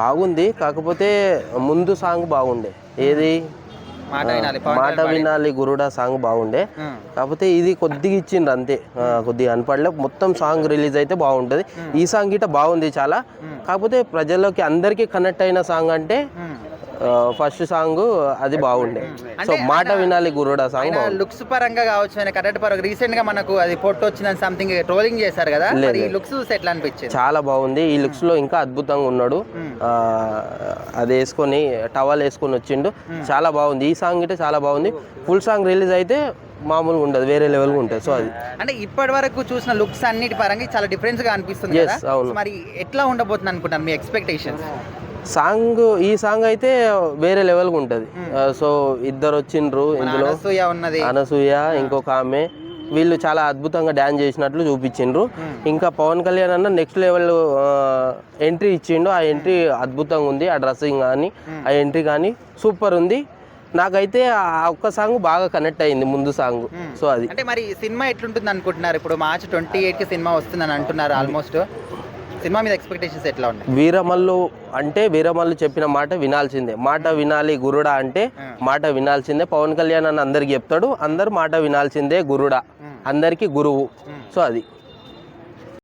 బాగుంది. కాకపోతే ముందు సాంగ్ బాగుండే. ఏది? మాట వినాలి గురుడా సాంగ్ బాగుండే. కాకపోతే ఇది కొద్దిగా ఇచ్చిండ్రు అంతే. కొద్దిగా అనిపడలే. మొత్తం సాంగ్ రిలీజ్ అయితే బాగుంటుంది. ఈ సాంగ్ గిట్ట బాగుంది చాలా. కాకపోతే ప్రజల్లోకి అందరికీ కనెక్ట్ అయిన సాంగ్ అంటే. ఫస్ట్ సాంగ్ అది బాగుండే. సో మాట వినాలి గురుడా సాంగ్ లుక్స్ పరంగా కావచ్చు ఆయన కరెక్ట్ పరంగా రీసెంట్గా మనకు అది ఫోటో వచ్చిందని సంథింగ్ ట్రోలింగ్ చేశారు కదా ఈ లుక్స్ ఎట్లా అనిపించింది? చాలా బాగుంది. ఈ లుక్స్లో ఇంకా అద్భుతంగా ఉన్నాడు. అది వేసుకొని టవల్ వేసుకొని వచ్చిండు. చాలా బాగుంది. ఈ సాంగ్ అయితే చాలా బాగుంది. ఫుల్ సాంగ్ రిలీజ్ అయితే మామూలుగా ఉండదు. వేరే లెవెల్గా ఉంటుంది. సో అది. అంటే ఇప్పటి వరకు చూసిన లుక్స్ అన్నిటి పరంగా చాలా డిఫరెన్స్గా అనిపిస్తుంది మరి ఎట్లా ఉండబోతుంది అనుకుంటాను మీ ఎక్స్పెక్టేషన్స్ సాంగ్ ఈ సాంగ్ అయితే వేరే లెవెల్గా ఉంటుంది. సో ఇద్దరు వచ్చిండ్రు ఇందులో. అనసూయ ఉన్నది. అనసూయ ఇంకొక ఆమె. వీళ్ళు చాలా అద్భుతంగా డ్యాన్స్ చేసినట్లు చూపించిండ్రు. ఇంకా పవన్ కళ్యాణ్ అన్న నెక్స్ట్ లెవెల్ ఎంట్రీ ఇచ్చిండు. ఆ ఎంట్రీ అద్భుతంగా ఉంది. ఆ డ్రెస్సింగ్ కానీ ఆ ఎంట్రీ కానీ సూపర్ ఉంది. నాకైతే ఆ ఒక్క సాంగ్ బాగా కనెక్ట్ అయింది ముందు సాంగ్. సో అది. అంటే మరి సినిమా ఎట్లుంటుంది అనుకుంటున్నారు ఇప్పుడు మార్చ్ ట్వంటీ ఎయిట్కి సినిమా వస్తుందని అంటున్నారు ఆల్మోస్ట్. సినిమా మీద ఎక్స్పెక్టేషన్స్ ఎట్లా ఉన్నాయి? వీరమల్లు అంటే వీరమల్లు చెప్పిన మాట వినాల్సిందే. మాట వినాలి గురుడా అంటే మాట వినాల్సిందే. పవన్ కళ్యాణ్ అని అందరికి చెప్తాడు అందరు మాట వినాల్సిందే గురుడా. అందరికి గురువు. సో అది.